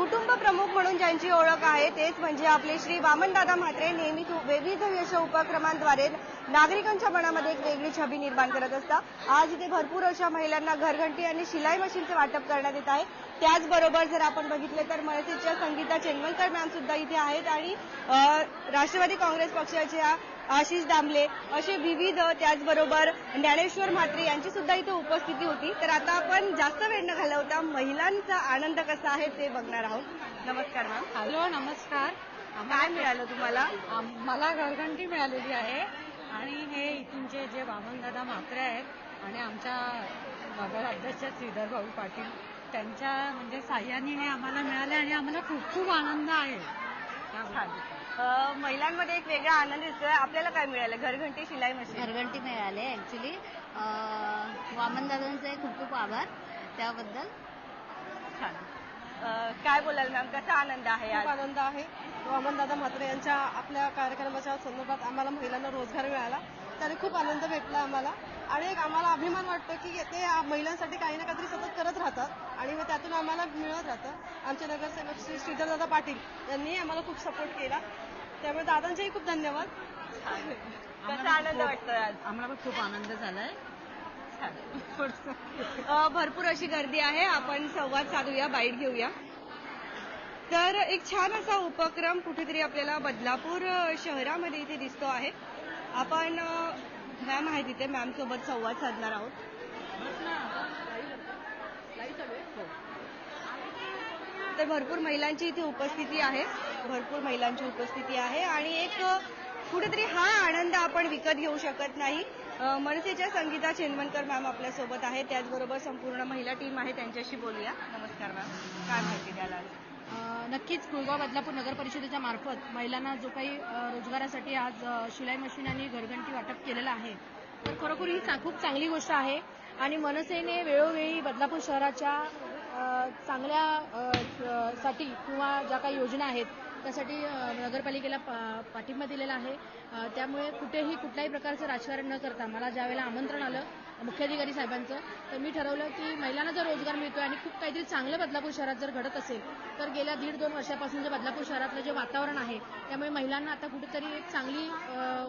कुटुंब प्रमुख म्हणून ज्यांची ओळख आहे तेच म्हणजे आपले श्री वामनदादा म्हात्रे नेहमीच विविध यश उपक्रमांद्वारे नागरिकांच्या मनामध्ये एक वेगळी छबी निर्माण करत असतात. आज इथे भरपूर अशा महिलांना घरघंटी आणि शिलाई मशीनचे वाटप करण्यात येत आहे. त्याचबरोबर जर आपण बघितले तर मनसेच्या संगीता चेनवलकर मॅम सुद्धा इथे आहेत आणि राष्ट्रवादी काँग्रेस पक्षाच्या आशिष दामले असे विविध त्याचबरोबर ज्ञानेश्वर म्हात्रे यांची सुद्धा इथे उपस्थिती होती. तर आता आपण जास्त वेळ न घालवता महिलांचा आनंद कसा आहे ते बघणार आहोत. नमस्कार मॅम. हॅलो नमस्कार. काय मिळालं तुम्हाला? मला घरघंटी मिळालेली आहे आणि हे इथूनचे जे वामनदादा म्हात्रे आहेत आणि आमच्या नगर अध्यक्ष श्रीधर भाऊ पाटील त्यांच्या म्हणजे साह्याने हे आम्हाला मिळाले आणि आम्हाला खूप खूप आनंद आहे. महिलांमध्ये एक वेगळा आनंद दिसतोय. आपल्याला काय मिळालं? घरघंटी शिलाई मशीन. घरघंटी मिळाले ऍक्च्युली वामनदादांचे खूप खूप आभार त्याबद्दल. छान. काय बोलाल मॅम? कसा आनंद आहे आज? खूप आनंद आहे. वामनदादा म्हात्रे यांच्या आपल्या कार्यक्रमाच्या संदर्भात आम्हाला महिलांना रोजगार मिळाला. त्याने खूप आनंद भेटला आम्हाला. आणि एक आम्हाला अभिमान वाटतो की ते महिलांसाठी काही ना काहीतरी सतत करत राहतात. आणि मग त्यातून आम्हाला मिळत राहतं. आमचे नगरसेवक श्री श्रीधरदादा पाटील यांनी आम्हाला खूप सपोर्ट केला. त्यामुळे दादांचेही खूप धन्यवाद. कसा आनंद वाटतोय आज? आम्हाला पण खूप आनंद झालाय. भरपूर अशी गर्दी आहे. आपण संवाद साधूया बाईट घेऊया. तर एक छान असा उपक्रम कुठेतरी आपल्याला बदलापूर शहरामध्ये इथे दिसतो आहे. आपण मॅम आहे तिथे मॅम सोबत संवाद साधणार आहोत. तर भरपूर महिलांची इथे उपस्थिती आहे. भरपूर महिलांची उपस्थिती आहे आणि एक कुठेतरी हा आनंद आपण विकत घेऊ शकत नाही. मनसेच्या संगीता चेनवणकर मॅम आपल्यासोबत आहे त्याचबरोबर संपूर्ण महिला टीम आहे. त्यांच्याशी बोलूया. नमस्कार मॅम. काय माहिती द्याला नक्कीच. कुळगाव बदलापूर नगर परिषदेच्या मार्फत महिलांना जो काही रोजगारासाठी आज शिलाई मशीन आणि घरघंटी वाटप केलेलं आहे. तर खरोखर ही खूप चांगली गोष्ट आहे. आणि मनसेने वेळोवेळी बदलापूर शहराच्या चांगल्या साठी किंवा ज्या काही योजना आहेत त्यासाठी नगरपालिकेला पा- पाठिंबा दिलेला आहे. त्यामुळे कुठेही कुठल्याही प्रकारचं राजकारण न करता मला ज्यावेळेला आमंत्रण आलं मुख्याधिकारी साहेबांचं तर मी ठरवलं की महिलांना जर रोजगार मिळतोय आणि खूप काहीतरी चांगलं बदलापूर शहरात जर घडत असेल तर गेल्या दीड दोन वर्षापासून जे बदलापूर शहरातलं जे वातावरण आहे त्यामुळे महिलांना आता कुठेतरी एक चांगली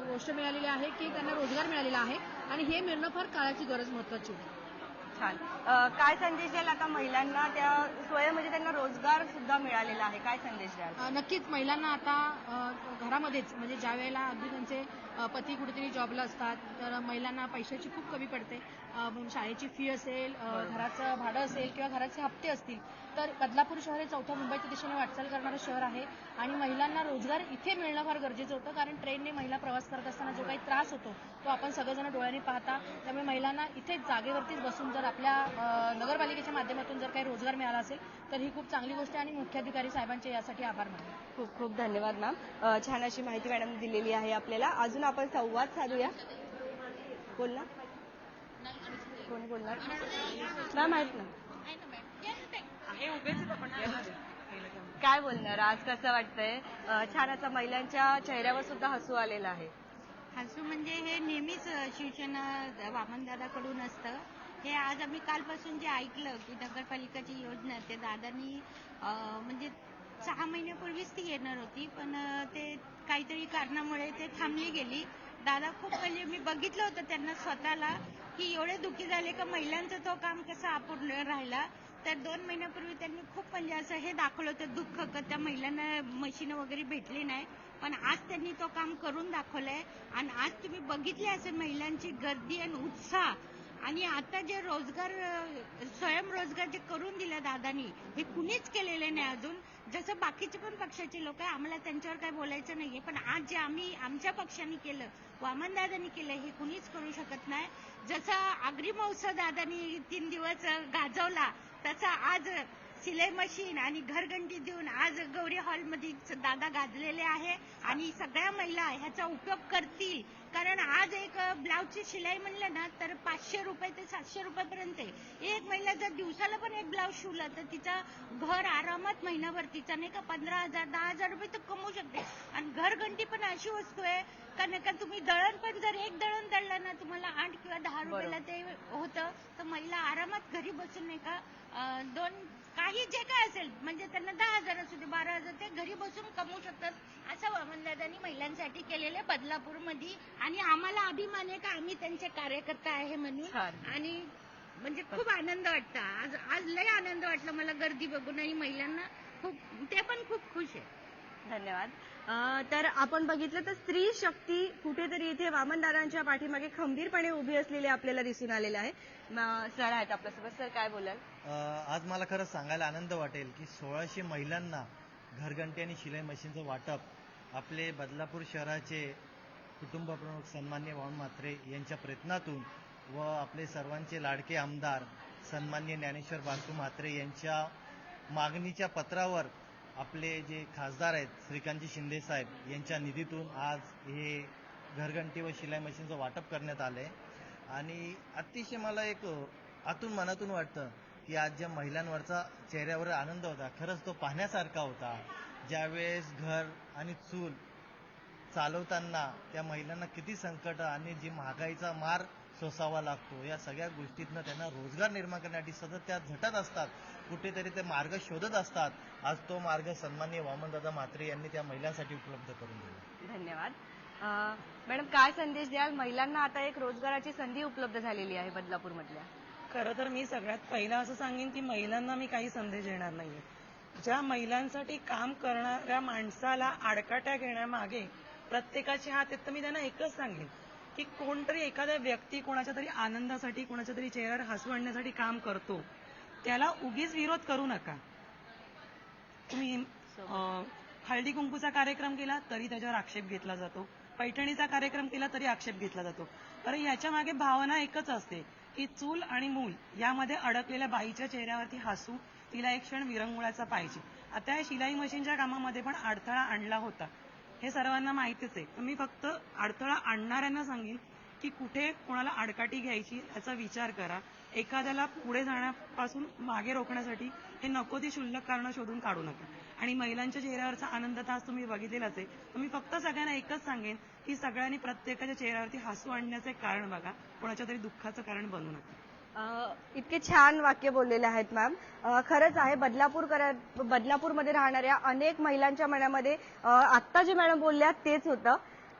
गोष्ट मिळालेली आहे की त्यांना रोजगार मिळालेला आहे आणि हे मिळणं फार काळाची गरज महत्वाची आहे छान. काय संदेश द्याल आता महिलांना? त्या स्वयं म्हणजे त्यांना रोजगार सुद्धा मिळालेला आहे. काय संदेश द्याल? नक्कीच महिलांना आता घरामध्येच म्हणजे ज्या वेळेला अगदी त्यांचे पती कुठेतरी जॉबला असतात तर महिलांना पैशाची खूप कमी पडते. शाळेची फी असेल घराचं भाडं असेल किंवा घराचे हप्ते असतील तर बदलापूर शहर हे चौथ्या मुंबईच्या दिशेने वाटचाल करणारं शहर आहे आणि महिलांना रोजगार इथे मिळणं फार गरजेचं होतं कारण ट्रेनने महिला प्रवास करत असताना जो काही त्रास होतो तो आपण सगळेजण डोळ्यांनी पाहता. त्यामुळे महिलांना इथे जागेवरतीच बसून जर आपल्या नगरपालिकेच्या माध्यमातून जर काही रोजगार मिळाला असेल तर ही खूप चांगली गोष्ट आहे आणि मुख्याधिकारी साहेबांचे यासाठी आभार मानले खूप खूप धन्यवाद मॅम. छान अशी माहिती मॅडम दिलेली आहे आपल्याला. अजून आपण संवाद साधूया. बोल ना. कोण बोलणार? मॅम आहेत ना. काय बोलणार? आज कसं वाटतंय? छान असा महिलांच्या चेहऱ्यावर सुद्धा हसू आलेलं आहे. हसू म्हणजे हे नेहमीच शिवसेना वामनदादाकडून असतं. हे आज आम्ही कालपासून जे ऐकलं की नगरपालिकाची योजना ते दादानी म्हणजे सहा महिन्यापूर्वीच ती येणार होती पण ते काहीतरी कारणामुळे ते थांबली गेली. दादा खूप म्हणजे मी बघितलं होतं त्यांना स्वतःला की एवढे दुःखी झाले का महिलांचं तो काम कसं अपूर्ण राहिला. तर दोन महिन्यापूर्वी त्यांनी खूप म्हणजे असं हे दाखवलं होतं दुःख का त्या महिलांना मशीन वगैरे भेटली नाही. पण आज त्यांनी तो काम करून दाखवलंय. आणि आज तुम्ही बघितले असेल महिलांची गर्दी आणि उत्साह. आणि आता जे रोजगार स्वयंरोजगार जे करून दिले दादानी हे कुणीच केलेले नाही अजून. जसं बाकीचे पण पक्षाचे लोक आहे आम्हाला त्यांच्यावर काय बोलायचं नाहीये. पण आज जे आम्ही आमच्या पक्षाने केलं वामनदादांनी केलं हे कुणीच करू शकत नाही. जसा आगरी महोत्सव दादानी तीन दिवस गाजवला तसा आज सिलाई मशीन आणि घरघंटी देऊन आज गौरी हॉलमध्ये दादा गाजलेले आहे. आणि सगळ्या महिला ह्याचा उपयोग करतील. कारण आज एक ब्लाऊजची शिलाई म्हणलं ना तर पाचशे रुपये ते सातशे रुपयापर्यंत आहे. एक महिला जर दिवसाला पण एक ब्लाऊज शिवला तर तिचा घर आरामात महिनाभर तिचा नाही का पंधरा हजार दहा हजार रुपये तर कमवू शकते. आणि घरघंटी पण अशी वस्तू आहे का नाही का तुम्ही दळण पण जर एक दळण दळलं ना तुम्हाला आठ किंवा दहा रुपयाला ते होतं. तर महिला आरामात घरी बसून नाही का अं, दोन काही जे काय असेल म्हणजे त्यांना दहा हजार असू दे बारा हजार ते घरी बसून कमवू शकतात. असं वामनदादांनी महिलांसाठी केलेलं बदलापूरमध्ये. आणि आम्हाला अभिमान आहे का आम्ही त्यांचे कार्यकर्ता आहे म्हणून. छान. आणि म्हणजे खूप आनंद वाटतं. आज आज लय आनंद वाटला मला गर्दी बघून. आणि महिलांना खूप ते पण खूप खुश आहे. धन्यवाद. तर आपण बघितलं तर स्त्री शक्ती कुठेतरी इथे वामनदारांच्या पाठीमागे खंबीरपणे उभी असलेली आपल्याला दिसून आलेलं आहे. सर आहेत आपल्यासोबत. सर काय बोलाल? आज मला खरं सांगायला आनंद वाटेल की सोळाशे महिलांना घरघंटी आणि शिलाई मशीनचं वाटप आपले बदलापूर शहराचे कुटुंब प्रमुख सन्मान्य वाहन म्हात्रे यांच्या प्रयत्नातून व आपले सर्वांचे लाडके आमदार सन्मान्य ज्ञानेश्वर बासू म्हात्रे यांच्या मागणीच्या पत्रावर आपले जे खासदार आहेत श्रीकांतजी शिंदे साहेब यांच्या निधीतून आज हे घरघंटी व शिलाई मशीनचं वाटप करण्यात आलंय. आणि अतिशय मला एक आतून मनातून वाटतं की आज ज्या महिलांवरचा चेहऱ्यावर आनंद होता खरंच तो पाहण्यासारखा होता. ज्यावेळेस घर आणि चूल चालवताना त्या महिलांना किती संकट आणि जी महागाईचा मार सोसावा लागतो. या सगळ्या गोष्टीतनं त्यांना रोजगार निर्माण करण्यासाठी सतत त्या झटत असतात. कुठेतरी ते मार्ग शोधत असतात. आज तो मार्ग सन्माननीय वामनदादा म्हात्रे यांनी त्या महिलांसाठी उपलब्ध करून दिला. धन्यवाद. मॅडम काय संदेश द्याल? महिलांना आता एक रोजगाराची संधी उपलब्ध झालेली आहे बदलापूर मधल्या खरं तर मी सगळ्यात पहिला असं सांगेन की महिलांना मी काही संदेश देणार नाहीये. ज्या महिलांसाठी काम करणाऱ्या माणसाला आडकाट्या घेण्यामागे प्रत्येकाचे हात आहेत तर मी त्यांना एकच सांगेन. की कोणतरी एखादा व्यक्ती कोणाच्या तरी आनंदासाठी कोणाच्या तरी चेहऱ्यावर हसू आणण्यासाठी काम करतो त्याला उगीच विरोध करू नका. तुम्ही हळदी कुंकूचा कार्यक्रम केला तरी त्याच्यावर आक्षेप घेतला जातो. पैठणीचा कार्यक्रम केला तरी आक्षेप घेतला जातो. कारण याच्या मागे भावना एकच असते की चूल आणि मूल यामध्ये अडकलेल्या बाईच्या चेहऱ्यावरती हसू तिला एक क्षण विरंगुळाचा पाहिजे आता या शिलाई मशीनच्या कामामध्ये पण अडथळा आणला होता. हे सर्वांना माहितीच आहे. तर मी फक्त अडथळा आणणाऱ्यांना सांगेन की कुठे कोणाला आडकाठी घ्यायची याचा विचार करा. एखाद्याला पुढे जाण्यापासून मागे रोखण्यासाठी हे नको ती शुल्लक कारणं शोधून काढू नका. आणि महिलांच्या चेहऱ्यावरचा आनंद तास तुम्ही बघितलेलाच आहे. तर मी फक्त सगळ्यांना एकच सांगेन की सगळ्यांनी प्रत्येकाच्या चेहऱ्यावरती हसू आणण्याचे कारण बघा. कोणाच्या तरी दुःखाचं कारण बनू नका. इतके छान वाक्य बोललेले आहेत मॅम खरंच आहे बदलापूर बदलापूरमध्ये राहणाऱ्या अनेक महिलांच्या मनामध्ये आत्ता जे मॅडम बोलल्या तेच होतं.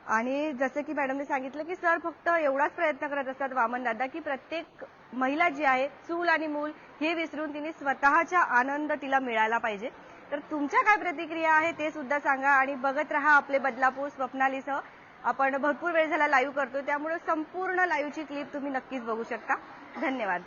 आणि जसं की मॅडमने सांगितलं की सर फक्त एवढाच प्रयत्न करत असतात वामन दादा की प्रत्येक महिला जी आहे चूल आणि मूल हे विसरून तिने स्वतःचा आनंद तिला मिळाला पाहिजे. तर तुमच्या काय प्रतिक्रिया आहे ते सुद्धा सांगा आणि बघत राहा आपले बदलापूर स्वप्नालीसह. आपण भरपूर वेळ झाला लाईव्ह करतो त्यामुळे संपूर्ण लाईव्हची क्लिप तुम्ही नक्कीच बघू शकता. धन्यवाद.